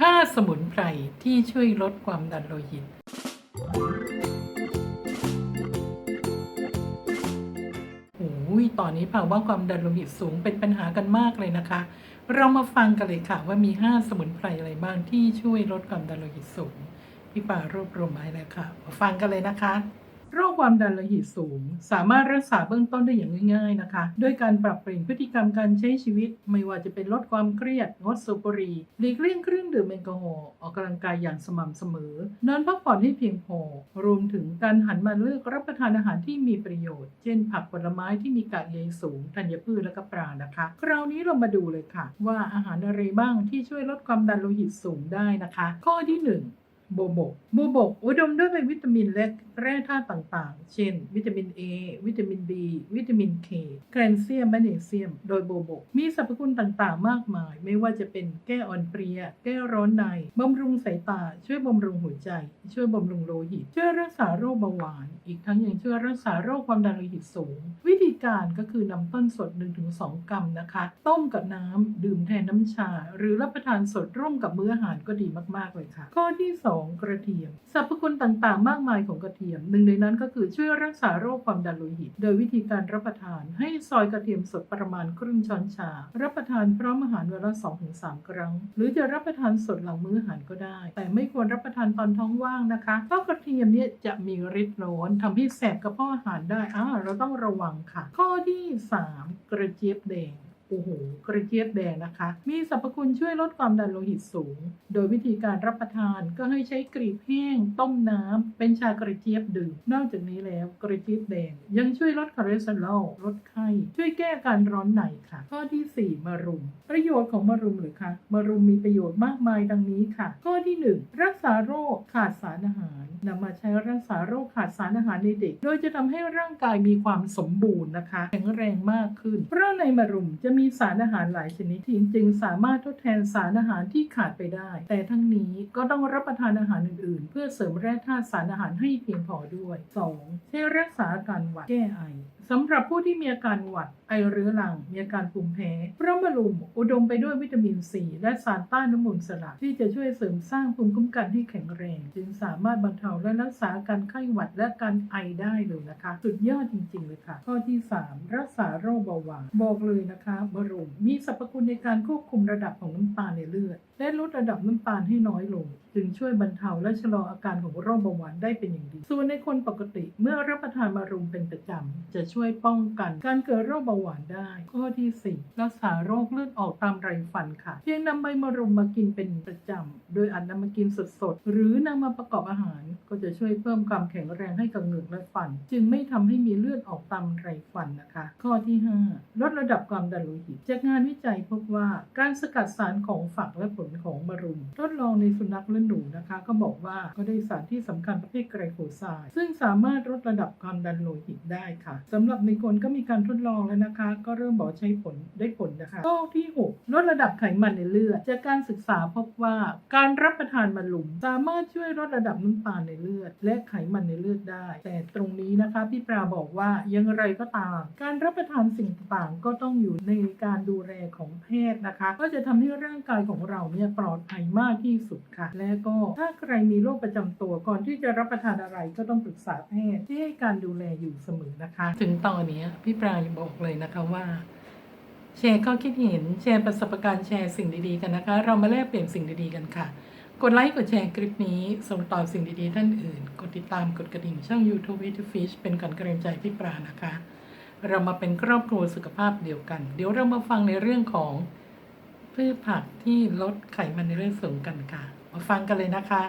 5 สมุนไพรที่ช่วยลดความดันโลหิต โอ้ย ตอนนี้ภาวะความดันโลหิตสูงเป็นปัญหากันมากเลยนะคะ เรามาฟังกันเลยค่ะว่ามี 5 สมุนไพรอะไรบ้างที่ช่วยลดความดันโลหิตสูง พี่ป่ารวบรวมมาให้แล้วค่ะ มาฟังกันเลยนะคะ โรคความดันโลหิตสูง สามารถรักษาเบื้องต้นได้อย่างง่ายๆนะคะ ด้วยการปรับเปลี่ยนพฤติกรรมการใช้ชีวิต ไม่ว่าจะเป็นลดความเครียดงดสูบบุหรี่หลีกเลี่ยงเครื่องดื่มแอลกอฮอล์ออกกำลังกายอย่างสม่ำเสมอนอนพักผ่อนให้เพียงพอ รวมถึงการหันมาเลือกรับประทานอาหารที่มีประโยชน์ เช่น ผักผลไม้ที่มีกากใยสูงธัญพืชและก็ปลานะคะ คราวนี้เรามาดูเลยค่ะ ว่าอาหารอะไรบ้างที่ช่วยลดความดันโลหิตสูงได้นะคะ ข้อที่หนึ่ง โบวบกโบวบกอุดมด้วยวิตามินและแร่ธาตุต่างๆ เช่น วิตามิน A วิตามิน B วิตามิน K แคลเซียมแมกนีเซียม โดยโบวบกมีสรรพคุณต่างๆ มากมาย ไม่ว่าจะเป็นแก้อ่อนเพลีย แก้ร้อนในบำรุงสายตา ช่วยบำรุงหัวใจ ช่วยบำรุงโลหิต ช่วยรักษาโรคเบาหวาน อีกทั้งยังช่วยรักษาโรคความดันโลหิตสูง วิธีการก็คือนำต้นสด 1-2 กรัมนะคะ ต้มกับน้ำดื่มแทนน้ำชา หรือรับประทานสดร่วมกับมื้ออาหารก็ดีมากๆเลยค่ะ ข้อที่ 2กระเทียมสรรพคุณต่างๆ มากมายของกระเทียม หนึ่งในนั้นก็คือช่วยรักษาโรคความดันโลหิต โดยวิธีการรับประทาน ให้ซอยกระเทียมสดประมาณครึ่งช้อนชา รับประทานพร้อมอาหารวันละ2-3 ครั้ง หรือจะรับประทานสดหลังมื้ออาหารก็ได้ แต่ไม่ควรรับประทานตอนท้องว่างนะคะเพราะกระเทียมเนี่ยจะมีฤทธิ์ร้อนทำให้แสบกระเพาะอาหารได้อ่าเราต้องระวังค่ะ ข้อที่ 3 กระเจี๊ยบแดง โอ้โหกระเจี๊ยบแดงนะคะ มีสรรพคุณช่วยลดความดันโลหิตสูง โดยวิธีการรับประทานก็ให้ใช้กรีบแห้ง ต้มน้ำเป็นชากระเจี๊ยบดื่ม นอกจากนี้แล้วกระเจี๊ยบแดง ยังช่วยลดคอเลสเตอรอลลดไข้ ช่วยแก้อาการร้อนในค่ะ ข้อทีสี่ 4 มะรุม ประโยชน์ของมะรุมหรือคะมะรุมมีประโยชน์มากมายดังนี้ค่ะ ข้อที่ 1 รักษาโรคขาดสารอาหารนำมาใช้รักษาโรคขาดสารอาหารในเด็ก โดยจะทำให้ร่างกายมีความสมบูรณ์นะคะ แข็งแรงมากขึ้น เพราะในมะรุมจะมีีสารอาหารหลายชนิดที่จึงสามารถทดแทนสารอาหารที่ขาดไปได้ แต่ทั้งนี้ก็ต้องรับประทานอาหารอื่นๆ เพื่อเสริมแร่ธาตุสารอาหารให้เพียงพอด้วย 2. ใช้รักษาอาการหวัดแก้ไอสำหรับผู้ที่มีอาการหวัด ไอเรื้อรัง มีอาการภูมิแพ้เพระมะรุม อุดมไปด้วยวิตามินซีและสารต้านอนุมูลอิสระที่จะช่วยเสริมสร้างภูมิคุ้มกันให้แข็งแรง จึงสามารถบรรเทาและรักษาการไข้หวัดและการไอได้เลยนะคะ สุดยอดจริง ๆ เลยค่ะ ข้อที่ 3 รักษาโรคเบาหวานบอกเลยนะคะมะรุม มีสรรพคุณในการควบคุมระดับของน้ำตาลในเลือด และลดระดับน้ำตาลให้น้อยลงจึงช่วยบรรเทาและชะลออาการของโรคเบาหวานได้เป็นอย่างดี ส่วนในคนปกติเมื่อรับประทานมารุมเป็นประจำจะช่วยป้องกัน การเกิดโรคเบาหวานได้ ข้อที่ 4 รักษาโรคเลือดออกตามไรฟันค่ะ เพียงนำใบมะรุมมากินเป็นประจำ โดยอาจนำมากินสดๆ หรือนำมาประกอบอาหาร ก็จะช่วยเพิ่มความแข็งแรงให้กับเหงือกและฟัน จึงไม่ทำให้มีเลือดออกตามไรฟันนะคะ ข้อที่ 5 ลดระดับความดันโลหิต จากงานวิจัยพบว่าการสกัดสารของฝักและผลของมะรุม ทดลองในสุนัขและหนูนะคะ ก็บอกว่าก็ได้สารที่สำคัญประเภทไกรโคไซด์ซึ่งสามารถลดระดับความดันโลหิตได้ค่ะำหรับในคนก็มีการทดลองแล้วนะคะ ก็เริ่มบอกใช้ผลได้ผลนะคะข้อที่ 6 ลดระดับไขมันในเลือด จากการศึกษาพบว่าการรับประทานมะรุม สามารถช่วยลดระดับน้ำตาลในเลือด และไขมันในเลือดได้ แต่ตรงนี้นะคะพี่ปราบอกว่ายังไรก็ตาม การรับประทานสิ่งต่างๆ ก็ต้องอยู่ในการดูแลของแพทย์นะคะ ก็จะทำให้ร่างกายของเราเนี่ยปลอดภัยมากที่สุดค่ะ และก็ถ้าใครมีโรคประจำตัวก่อนที่จะรับประทานอะไรก็ต้องปรึกษาแพทย์ที่ให้การดูแลอยู่เสมอนะคะ ถึงตอนนี้พี่ปราบอกเลยนะคะว่า แชร์ข้อคิดเห็นแชร์ประสบการณ์แชร์สิ่งดีๆกันนะคะ เรามาแลกเปลี่ยนสิ่งดีๆกันค่ะ กดไลค์กดแชร์คลิปนี้ส่งต่อสิ่งดีๆท่านอื่น กดติดตามกดกระดิ่งช่อง YouTube w i t Fish เป็นการกระเรงใจพี่ปรานะคะ เรามาเป็นครอบครัวสุขภาพเดียวกัน เดี๋ยวเรามาฟังในเรื่องของพืชผักที่ลดไขมันในเลือดสูงกันค่ะ มาฟังกันเลยนะคะ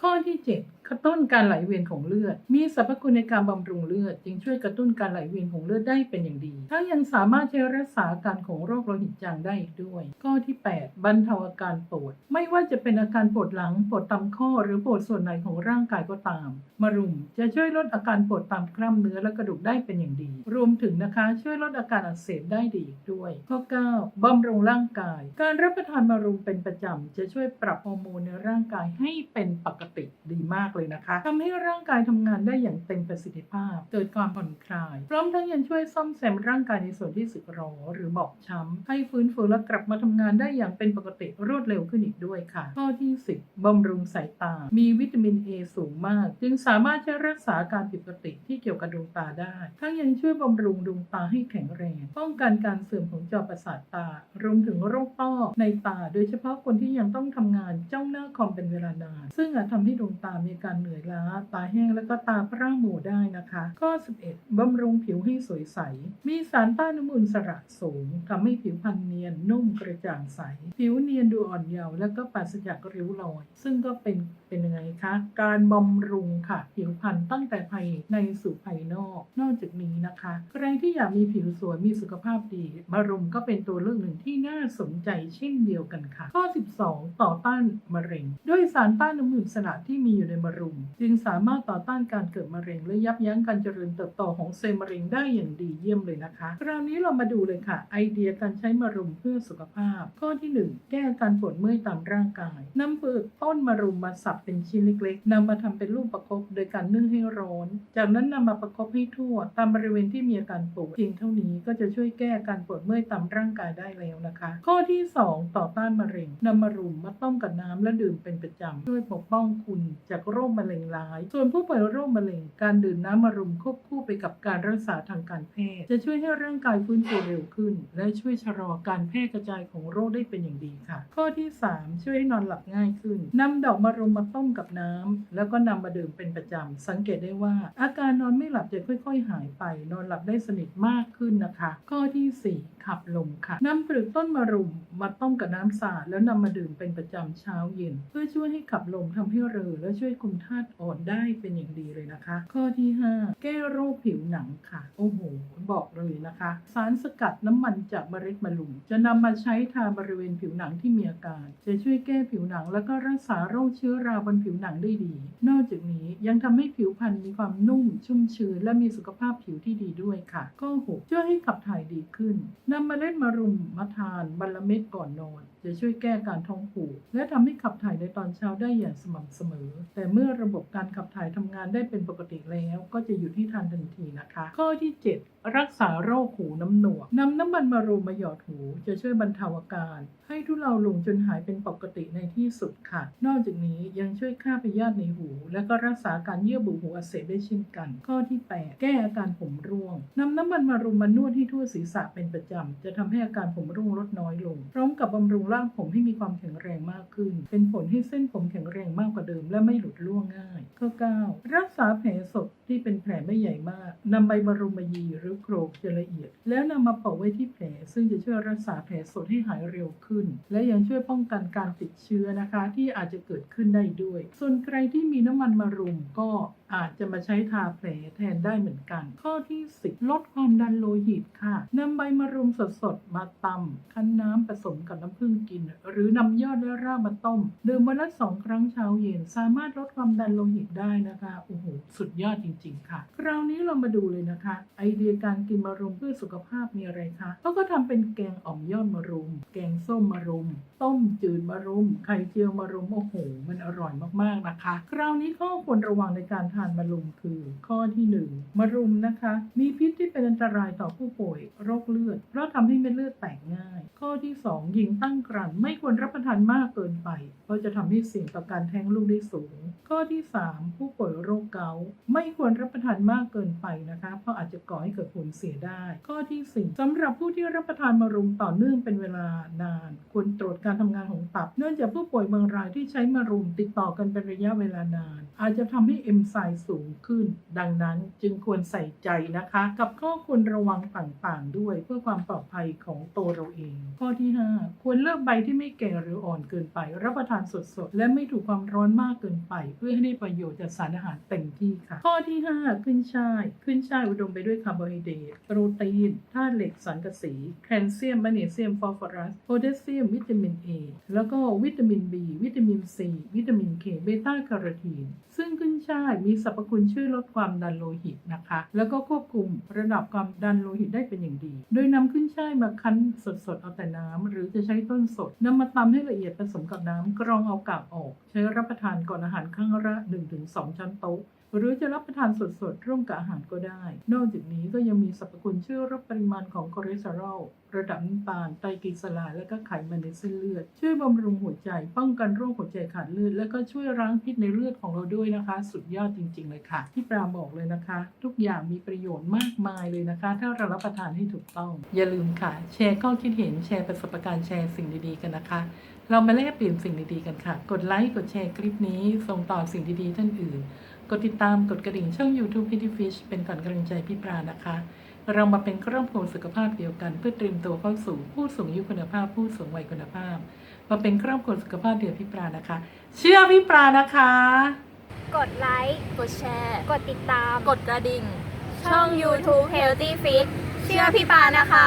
ข้อที่ 7 กระตุ้นการไหลเวียนของเลือด มีสรรพคุณในการบำรุงเลือด จึงช่วยกระตุ้นการไหลเวียนของเลือดได้เป็นอย่างดี ทั้งยังสามารถใช้รักษาอาการของโรคโลหิตจางได้อีกด้วย ข้อที่ 8 บรรเทาอาการปวด ไม่ว่าจะเป็นอาการปวดหลัง ปวดตามข้อ หรือปวดส่วนไหนของร่างกายก็ตามมะรุมจะช่วยลดอาการปวดตามกล้ามเนื้อและกระดูกได้เป็นอย่างดี รวมถึงนะคะช่วยลดอาการอักเสบได้ดีอีกด้วย ข้อ 9 บำรุงร่างกาย การรับประทานมะรุมเป็นประจำจะช่วยปรับฮอร์โมนในร่างกายให้เป็นปกติดีมากเลยนะคะทำให้ร่างกายทำงานได้อย่างเต็มประสิทธิภาพ เกิดความผ่อนคลาย พร้อมทั้งยังช่วยซ่อมแซมร่างกายในส่วนที่สึกหรอหรือบอบช้ำให้ฟื้นฟูและกลับมาทำงานได้อย่างเป็นปกติรวดเร็วขึ้นอีกด้วยค่ะ ข้อที่ 10บำรุงสายตา มีวิตามิน A สูงมาก จึงสามารถใช้รักษาอาการผิดปกติที่เกี่ยวกับดวงตาได้ ทั้งยังช่วยบำรุงดวงตาให้แข็งแรง ป้องกันการเสื่อมของจอประสาทตารวมถึงโรคต้อในตา โดยเฉพาะคนที่ยังต้องทำงานจ้องหน้าคอมเป็นเวลานาน ซึ่งอาจทำให้ดวงตามีการเหนื่อยล้า ตาแห้งและก็ตาพร่าหมู่ได้นะคะ ข้อ 11บำรุงผิวให้สวยใส มีสารต้านอนุมูลสระสูงทำให้ผิวพรรณเนียนนุ่มกระจ่างใส ผิวเนียนดูอ่อนเยาว์และก็ปราศจากริ้วรอย ซึ่งก็เป็นเป็นยังไงคะ การบำรุงค่ะ ผิวพรรณตั้งแต่ภายในสู่ภายนอก นอกจากนี้นะคะ ใครที่อยากมีผิวสวยมีสุขภาพดีมะรุมก็เป็นตัวเลือกหนึ่งที่น่าสนใจเช่นเดียวกันค่ะ ข้อ 12 ต่อต้านมะเร็ง ด้วยสารต้านอนุมูลอิสระที่มีอยู่ในมะรุม จึงสามารถต่อต้านการเกิดมะเร็ง และยับยั้งการเจริญเติบโตของเซลล์มะเร็งได้อย่างดีเยี่ยมเลยนะคะ คราวนี้เรามาดูเลยค่ะ ไอเดียการใช้มะรุมเพื่อสุขภาพ ข้อที่ 1 แก้อาการปวดเมื่อยตามร่างกายนำเปลือกต้นมะรุมมาสับเป็นชิ้นเล็กๆนำมาทำเป็นลูกประคบโดยการนึ่งให้ร้อน จากนั้นนำมาประคบให้ทั่ว ตามบริเวณที่มีอาการปวดเพียงเท่านี้ก็จะช่วยแก้การปวดเมื่อยตามร่างกายได้แล้วนะคะ ข้อที่ 2 ต่อต้านมะเร็งนำมะรุมมาต้มกับน้ำและดื่มเป็นประจำช่วยปกป้องคุณจากโรคคมะเร็งร้าย ส่วนผู้ป่วยโรคมะเร็ง การดื่มน้ำมะรุมควบคู่ไปกับการรักษาทางการแพทย์ จะช่วยให้ร่างกายฟื้นฟูเร็วขึ้น และช่วยชะลอการแพร่กระจายของโรคได้เป็นอย่างดีค่ะ ข้อที่ 3 ช่วยให้นอนหลับง่ายขึ้นนำดอกมะรุมมาต้มกับน้ำแล้วก็นำมาดื่มเป็นประจำสังเกตได้ว่า อาการนอนไม่หลับจะค่อย ๆ หายไป นอนหลับได้สนิทมากขึ้นนะคะ ข้อที่ 4 ขับลมค่ะนำเปลือกต้นมะรุมมาต้มกับน้ำสาดแล้วนำมาดื่มเป็นประจำเช้าเย็น เพื่อช่วยให้ขับลมทำให้เรอและช่วยคุมธาตุอ่อนได้เป็นอย่างดีเลยนะคะ ข้อที่ 5 แก้โรคผิวหนังค่ะ โอ้โห บอกเลยนะคะ สารสกัดน้ำมันจากเมล็ดมะรุม จะนำมาใช้ทาบริเวณผิวหนังที่มีอาการ จะช่วยแก้ผิวหนัง แล้วก็รักษาโรคเชื้อราบนผิวหนังได้ดี นอกจากนี้ยังทำให้ผิวพรรณมีความนุ่ม ชุ่มชื้นและมีสุขภาพผิวที่ดีด้วยค่ะ ข้อ 6 ช่วยให้ขับถ่ายดีขึ้นนำเมล็ดมะรุมมาทานวันลเม็ดก่อนนอน จะช่วยแก้การท้องผูกและทำให้ขับถ่ายในตอนเช้าได้อย่างสม่ำเสมอ แต่เมื่อระบบการขับถ่ายทำงานได้เป็นปกติแล้ว ก็จะหยุดที่ทานทันทีนะคะ ข้อที่ 7 รักษาโรคหูน้ำหนวกนำน้ำมันมารูมมาหยอดหูจะช่วยบรรเทาอาการ ให้ทุเลาลงจนหายเป็นปกติในที่สุดค่ะ นอกจากนี้ยังช่วยฆ่าพยาธิในหู และก็รักษาการเยื่อบุหูอักเสบได้เช่นกัน ข้อที่ 8 แก้อาการผมร่วงนำน้ำมันมารุมมานวดที่ทั่วศีรษะเป็นประจำ จะทำให้อาการผมร่วงลดน้อยลง พร้อมกับบำรุงร่างผมให้มีความแข็งแรงมากขึ้น เป็นผลให้เส้นผมแข็งแรงมากกว่าเดิม และไม่หลุดร่วงง่าย ข้อ 9 รักษาแผลสด ที่เป็นแผลไม่ใหญ่มากนำใบมะรุมมายีหรือโกรกจะละเอียด แล้วนำมาเป่าไว้ที่แผล ซึ่งจะช่วยรักษาแผลสดให้หายเร็วขึ้น และยังช่วยป้องกันการติดเชื้อนะคะ ที่อาจจะเกิดขึ้นได้ด้วย ส่วนใครที่มีน้ำมันมะรุมก็อาจจะมาใช้ทาแผลแทนได้เหมือนกัน ข้อที่ 10 ลดความดันโลหิตค่ะนำใบมะรุมสดๆ มาตำคั้นน้ำผสมกับน้ำผึ้งกิน หรือนำยอดและรากมาต้ม ดื่มวันละสองครั้งเช้าเย็น สามารถลดความดันโลหิตได้นะคะ โอ้โห สุดยอดจริงๆค่ะ คราวนี้เรามาดูเลยนะคะ ไอเดียการกินมะรุมเพื่อสุขภาพมีอะไรคะเขาก็ทำเป็นแกงอ่อมยอดมะรุม แกงส้มมะรุม ต้มจืดมะรุม ไข่เจียวมะรุมโอ้โห มันอร่อยมากๆนะคะ คราวนี้ข้อควรระวังในการทานมะรุมคือ ข้อที่หนึ่งมะรุมนะคะ มีพิษที่เป็นอันตรายต่อผู้ป่วยโรคเลือด เพราะทำให้เม็ดเลือดแตกง่าย ข้อที่สองหญิงตั้งครรภ์ไม่ควรรับประทานมากเกินไป เพราะจะทำให้เสี่ยงต่อการแท้งลูกได้สูง ข้อที่สามผู้ป่วยโรคเกาต์ไม่ควรรับประทานมากเกินไปนะคะ เพราะอาจจะก่อให้เกิดผลเสียได้ ข้อที่สี่สำหรับผู้ที่รับประทานมะรุมต่อเนื่องเป็นเวลานาน ควรตรวจการทำงานของตับ เนื่องจากผู้ป่วยบางรายที่ใช้มะรุมติดต่อกันเป็นระยะเวลานาน อาจจะทำให้เอนไซม์สูงขึ้น ดังนั้นจึงควรใส่ใจนะคะ กับข้อควรระวังต่างๆ ด้วยเพื่อความปลอดภัยของตัวเราเอง ข้อที่ 5 ควรเลือกใบที่ไม่แก่หรืออ่อนเกินไป รับประทานสดๆและไม่ถูกความร้อนมากเกินไป เพื่อให้ได้ประโยชน์จากสารอาหารเต็มที่ค่ะ ข้อที่5ขึ้นช่ายขึ้นช่ายอุดมไปด้วยคาร์โบไฮเดรตโปรตีนธาตุเหล็กสังกะสี แคลเซียมแมกนีเซียมฟอสฟอรัสโพแทสเซียม วิตามิน A แล้วก็วิตามิน B วิตามิน C วิตามิน K เบต้าแคโรทีน ซึ่งขึ้นช่ายมีสรรพคุณช่วยลดความดันโลหิตนะคะ แล้วก็ควบคุมระดับความดันโลหิตได้เป็นอย่างดี โดยนำขึ้นช่ายมาคั้นสดๆเอาแต่น้ำหรือจะใช้ต้นสดนำมาตำให้ละเอียดผสมกับน้ำกรองเอากากออก ใช้รับประทานก่อนอาหารครั้งละ1-2ช้อนโต๊ะ หรือจะรับประทานสดๆ ร่วมกับอาหารก็ได้ นอกจากนี้ก็ยังมีสรรพคุณช่วยลดปริมาณของคอเลสเตอรอล ระดับน้ำตาลไตรกลีเซอไรด์และก็ไขมันในเส้นเลือด ช่วยบำรุงหัวใจ ป้องกันโรคหัวใจขาดเลือด และก็ช่วยล้างพิษในเลือดของเราด้วยนะคะ สุดยอดจริง ๆ เลยค่ะ ที่ปราบอกเลยนะคะ ทุกอย่างมีประโยชน์มากมายเลยนะคะ ถ้าเรารับประทานให้ถูกต้อง อย่าลืมค่ะ แชร์ข้อคิดเห็นแชร์ประสบการณ์แชร์สิ่งดีๆกันนะคะ เรามาแลกเปลี่ยนสิ่งดีๆกันค่ะ กดไลค์กดแชร์คลิปนี้ ส่งต่อสิ่งดีๆท่านอื่น กดติดตามกดกระดิ่งช่อง YouTube p i t y Fish เป็นก่อนกำลังใจพี่ปรานะคะ เรามาเป็นครอบครัวสุขภาพเดียวกันเพื่อเตรียมตัวเข้าสู่ผู้สูงอายุคุณภาพ ผู้สูงวัยคุณภาพ มาเป็นครอบครัวสุขภาพเดียวพี่ปรานะคะ เชื่อพี่ปรานะคะ กดไลค์กดแชร์ กดติดตาม กดกระดิ่ง ช่อง YouTube Healthy Fit เชื่อพี่ปานะคะ